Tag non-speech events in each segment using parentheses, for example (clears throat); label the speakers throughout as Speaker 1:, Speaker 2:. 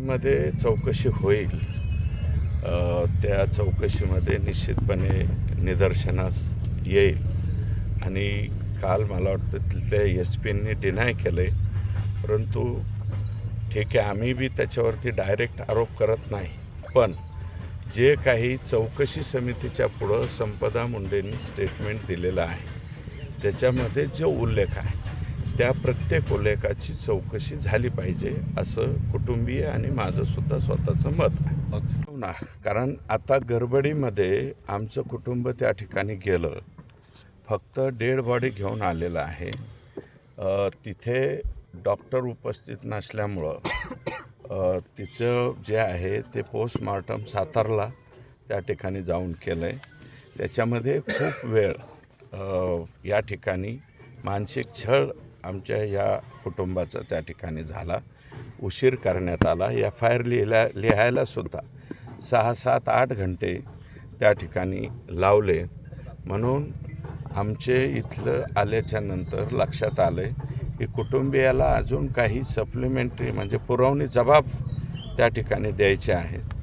Speaker 1: मध्ये चौकशी होईल. त्या चौकशीमध्ये निश्चितपणे निदर्शनास येईल. आणि काल मला वाटतं तिथल्या एस पींनी डिनाय केलं आहे परंतु ठीक आहे आम्ही बी त्याच्यावरती डायरेक्ट आरोप करत नाही. पण जे काही चौकशी समितीच्या पुढं संपदा मुंडेंनी स्टेटमेंट दिलेलं आहे त्याच्यामध्ये जो उल्लेख आहे त्या प्रत्येक उल्लेखाची चौकशी झाली पाहिजे असं कुटुंबीय आणि माझं सुद्धा स्वतःचं मत आहे. हो ना कारण आता गडबडीमध्ये आमचं कुटुंब त्या ठिकाणी गेलं. फक्त डेड बॉडी घेऊन आलेलं आहे. तिथे डॉक्टर उपस्थित नसल्यामुळं तिचं जे आहे ते पोस्टमॉर्टम सातारला त्या ठिकाणी जाऊन केलं आहे त्याच्यामध्ये खूप वेळ या ठिकाणी मानसिक छळ आमच्या या कुटुंबाचा त्या ठिकाणी झाला. उशीर करण्यात आला. एफ आय आर लिहिला लिहायलासुद्धा सहा सात आठ घंटे त्या ठिकाणी लावले. म्हणून आमचे इथलं आल्याच्यानंतर लक्षात आलं आहे की कुटुंबियाला अजून काही सप्लिमेंटरी म्हणजे पुरवणी जबाब त्या ठिकाणी द्यायचे आहेत.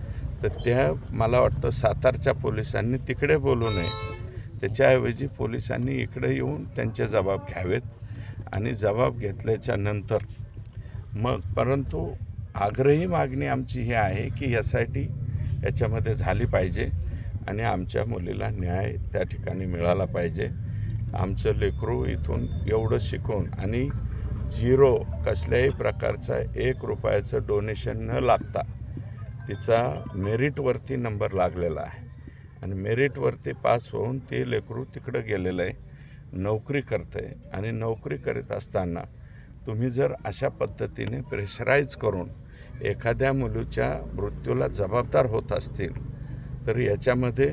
Speaker 1: तर त्या मला वाटतं सातारच्या पोलिसांनी तिकडे बोलू नये. त्याच्याऐवजी पोलिसांनी इकडे येऊन त्यांचे जबाब घ्यावेत. आणि जबाब घेतल्याच्या नंतर मग परंतु आग्रही मागणी आमची ही आहे की एस आय टी याच्यामध्ये झाली पाहिजे आणि आमच्या मुलीला न्याय त्या ठिकाणी मिळाला पाहिजे. आमचं लेकरू इथून एवढं शिकून आणि झिरो कसल्याही प्रकारचा एक रुपयाचं डोनेशन न लागता तिचा मेरिटवरती नंबर लागलेला आहे. आणि मेरिटवरती पास होऊन ते लेकरू तिकडं गेलेलं आहे. नोकरी करतं आहे आणि नोकरी करीत असताना तुम्ही जर अशा पद्धतीने प्रेशराईज करून एखाद्या मुलीच्या मृत्यूला जबाबदार होत असतील तर याच्यामध्ये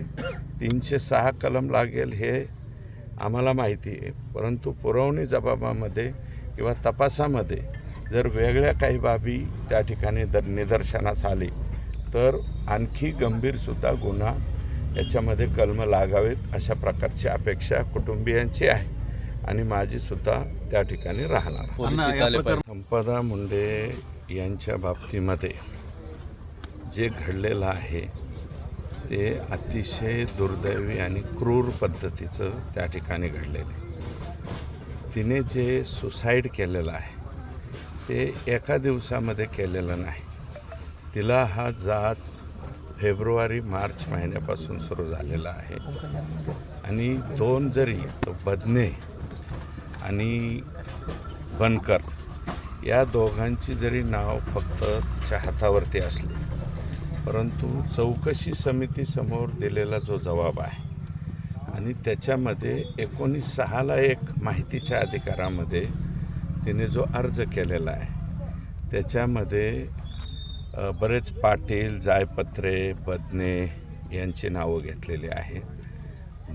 Speaker 1: तीनशे सहा कलम लागेल हे आम्हाला माहिती आहे. परंतु पुरवणी जबाबामध्ये किंवा तपासामध्ये जर वेगळ्या काही बाबी त्या ठिकाणी दर निदर्शनास आली तर आणखी गंभीरसुद्धा गुन्हा याच्यामध्ये कलम लागावेत अशा प्रकारची अपेक्षा कुटुंबियांची आहे. आणि माझीसुद्धा त्या ठिकाणी राहणार. संपदा मुंडे यांच्या बाबतीमध्ये जे घडलेलं आहे ते अतिशय दुर्दैवी आणि क्रूर पद्धतीचं त्या ठिकाणी घडलेलं आहे. तिने जे सुसाईड केलेलं आहे ते एका दिवसामध्ये केलेलं नाही. तिला हा जाच फेब्रुवारी मार्च महिन्यापासून सुरू झालेला आहे. आणि दोन जरी तो बदने आणि बनकर या दोघांची जरी नाव फक्त तिच्या हातावरती असली परंतु चौकशी समितीसमोर दिलेला जो जबाब आहे आणि त्याच्यामध्ये एकोणीस सहाला एक माहितीच्या अधिकारामध्ये तिने जो अर्ज केलेला आहे त्याच्यामध्ये बरेच पाटील जायपत्रे बदने यांची नावं घेतलेली आहे.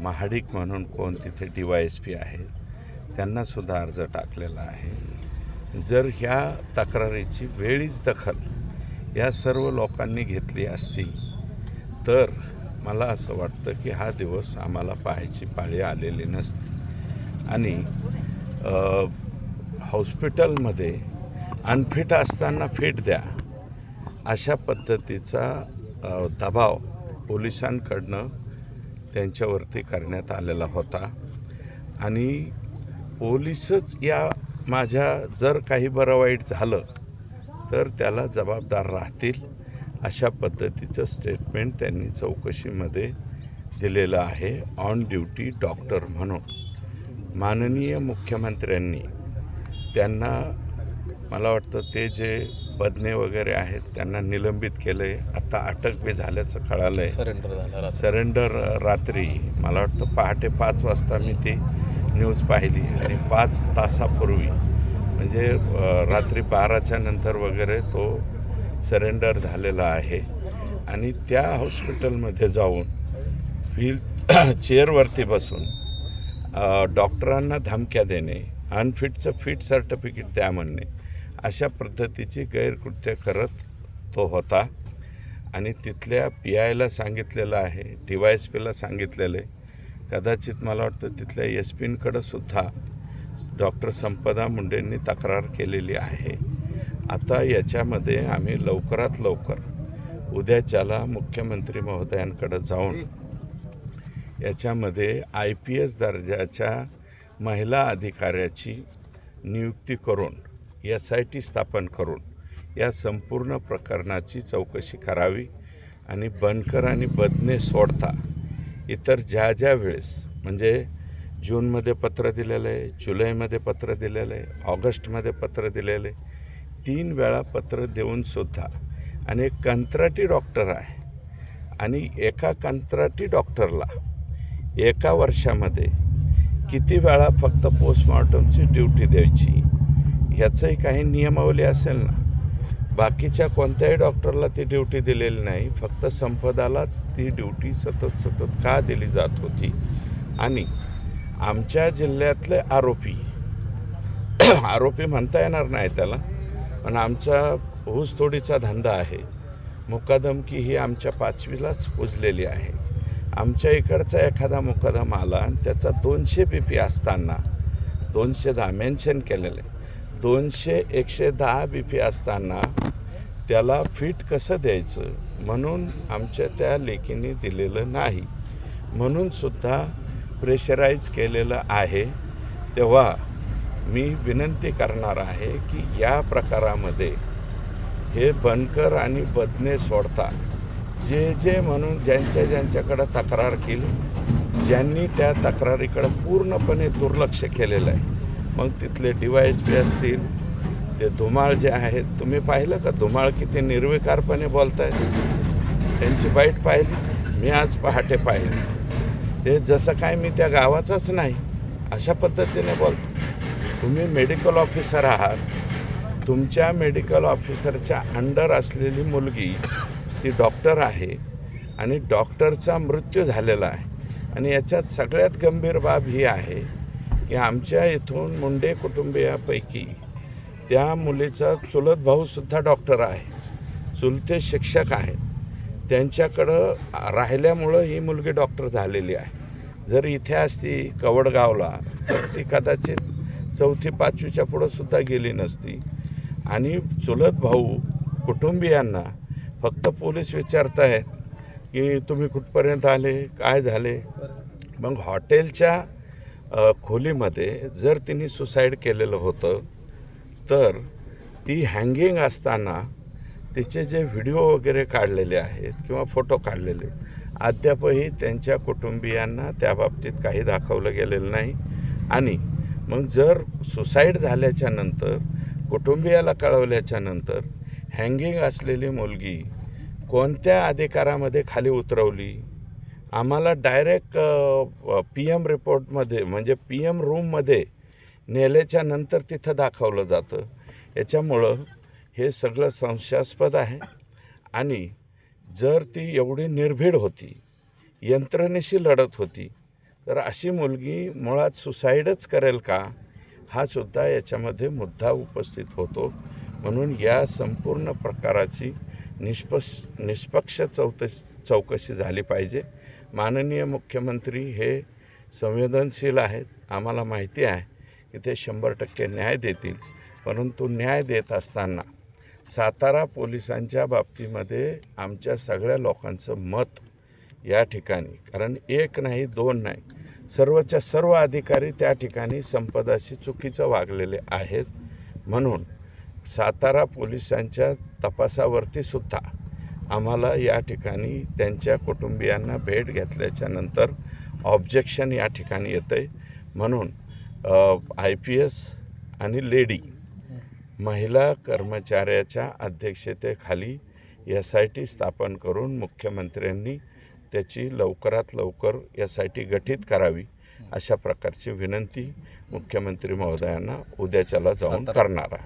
Speaker 1: महाडिक म्हणून कोण तिथे डी वाय एस पी आहे त्यांनासुद्धा अर्ज टाकलेला आहे. जर ह्या तक्रारीची वेळीच दखल या सर्व लोकांनी घेतली असती तर मला असं वाटतं की हा दिवस आम्हाला पाहायची पाळी आलेली नसती. आणि हॉस्पिटलमध्ये अनफिट असताना फिट द्या. अशा पद्धतीचा दबाव पोलिसांकडनं त्यांच्यावरती करण्यात आलेला होता. आणि पोलिसच या माझ्या जर काही बरं वाईट झालं तर त्याला जबाबदार राहतील अशा पद्धतीचं स्टेटमेंट त्यांनी चौकशीमध्ये दिलेलं आहे. ऑन ड्युटी डॉक्टर म्हणून. माननीय मुख्यमंत्र्यांनी त्यांना मला वाटतं ते जे बदने वगैरे आहेत त्यांना निलंबित केलं आहे आता अटक बी झाल्याचं कळालं आहे
Speaker 2: सरेंडर झाला रात्री.
Speaker 1: सरेंडर रात्री. मला वाटतं पहाटे पाच वाजता मी ती न्यूज पाहिली. आणि पाच तासापूर्वी म्हणजे रात्री बाराच्या नंतर वगैरे तो सरेंडर झालेला आहे. आणि त्या हॉस्पिटलमध्ये जाऊन व्हील (clears throat) चेअरवरती बसून डॉक्टरांना धमक्या देणे अनफिटचं फिट सर्टिफिकेट द्या म्हणणे अशा पद्धतीची गैरकृत्य करत तो होता. आणि तिथल्या पी आयला सांगितलेलं आहे डी वाय एस पीला सांगितलेलं आहे. कदाचित मला वाटतं तिथल्या एस पींकडं सुद्धा डॉक्टर संपदा मुंडेंनी तक्रार केलेली आहे. आता याच्यामध्ये आम्ही लवकरात लवकर उद्याच्याला मुख्यमंत्री महोदयांकडं जाऊन याच्यामध्ये आय पी एस दर्जाच्या महिला अधिकाऱ्याची नियुक्ती करून एस आय टी स्थापन करून या संपूर्ण प्रकरणाची चौकशी करावी आणि बनकर आणि बदने सोडता इतर ज्या ज्या वेळेस म्हणजे जूनमध्ये पत्र दिलेलं आहे जुलैमध्ये पत्र दिलेलं आहे ऑगस्टमध्ये पत्र दिलेलं आहे तीन वेळा पत्र देऊनसुद्धा आणि एक कंत्राटी डॉक्टर आहे आणि एका कंत्राटी डॉक्टरला एका वर्षामध्ये किती वेळा फक्त पोस्टमॉर्टमची ड्युटी द्यायची? ह्याचंही काही नियमावली असेल ना? बाकीच्या कोणत्याही डॉक्टरला ती ड्युटी दिलेली नाही. फक्त संपदालाच ती ड्युटी सतत सतत का दिली जात होती? आणि आमच्या जिल्ह्यातले आरोपी (clears throat) आरोपी म्हणता येणार नाही त्याला पण आमचा ऊसतोडीचा धंदा आहे. मुकादमकी ही आमच्या पाचवीलाच पुजलेली आहे. आमच्या इकडचा एखादा मुकादम आला आणि त्याचा दोनशे पी पी असताना दोनशे दहा मेन्शन केलेलं. आहे दोनशे एकशे दहा बी पी असताना त्याला फिट कसं द्यायचं म्हणून आमच्या त्या लेखीने दिलेलं नाही. म्हणून सुद्धा प्रेशराईज केलेलं आहे. तेव्हा मी विनंती करणार आहे की या प्रकारामध्ये हे बनकर आणि बदने सोडता जे जे म्हणून ज्यांच्या ज्यांच्याकडं तक्रार केली ज्यांनी त्या तक्रारीकडं पूर्णपणे दुर्लक्ष केलेलं आहे. मग तिथले डिवाईस बी असतील. ते धुमाळ जे आहेत तुम्ही पाहिलं का? धुमाळ किती निर्विकारपणे बोलत आहेत त्यांची बाईट पाहिली मी आज पहाटे पाहिली. ते जसं काय मी त्या गावाचाच नाही अशा पद्धतीने बोलतो. तुम्ही मेडिकल ऑफिसर आहात. तुमच्या मेडिकल ऑफिसरच्या अंडर असलेली मुलगी ती डॉक्टर आहे आणि डॉक्टरचा मृत्यू झालेला आहे. आणि याच्यात सगळ्यात गंभीर बाब ही आहे की आमच्या इथून मुंडे कुटुंबियापैकी त्या मुलीचा चुलत भाऊसुद्धा डॉक्टर आहे. चुलते शिक्षक आहेत. त्यांच्याकडं राहिल्यामुळं ही मुलगी डॉक्टर झालेली आहे. जर इथे असती कवडगावला तर ती कदाचित चौथी पाचवीच्या पुढं सुद्धा गेली नसती. आणि चुलत भाऊ कुटुंबियांना फक्त पोलीस विचारत आहेत की तुम्ही कुठपर्यंत आले काय झाले? मग हॉटेलच्या खोलीमध्ये जर तिने सुसाईड केलेलं होतं तर ती हँगिंग असताना तिचे जे व्हिडिओ वगैरे काढलेले आहेत किंवा फोटो काढलेले अद्यापही त्यांच्या कुटुंबियांना त्या बाबतीत काही दाखवलं गेलेलं नाही. आणि मग जर सुसाईड झाल्याच्यानंतर कुटुंबियाला कळवल्याच्या नंतर हँगिंग असलेली मुलगी कोणत्या अधिकारामध्ये खाली उतरवली? आम्हाला डायरेक्ट पी एम रिपोर्टमध्ये म्हणजे पी एम रूममध्ये नेल्याच्या नंतर तिथं दाखवलं जातं. याच्यामुळं हे सगळं संशयास्पद आहे. आणि जर ती एवढी निर्भीड होती यंत्रणेशी लढत होती तर अशी मुलगी मुळात सुसाईडच करेल का? हा सुद्धा याच्यामध्ये मुद्दा उपस्थित होतो. म्हणून या संपूर्ण प्रकाराची निष्पक्ष निष्पक्ष चौत चौकशी झाली पाहिजे. माननीय मुख्यमंत्री हे संवेदनशील आहेत. आम्हाला माहिती आहे की ते शंभर टक्के न्याय देतील. परंतु न्याय देत असताना सातारा पोलिसांच्या बाबतीमध्ये आमच्या सगळ्या लोकांचं मत या ठिकाणी कारण एक नाही दोन नाही सर्वच्या सर्व अधिकारी त्या ठिकाणी संपदाशी चुकीचं वागलेले आहेत. म्हणून सातारा पोलिसांच्या तपासावरती सुद्धा आम्हाला या ठिकाणी त्यांच्या कुटुंबियांना भेट घेतल्याच्या नंतर ऑब्जेक्शन या ठिकाणी येतं आहे म्हणून आय पी एस आणि लेडी महिला कर्मचाऱ्याच्या अध्यक्षतेखाली एस आय टी स्थापन करून मुख्यमंत्र्यांनी त्याची लवकरात लवकर एस आय टी गठीत करावी अशा प्रकारची विनंती मुख्यमंत्री महोदयांना उद्याच्याला जाऊन करणार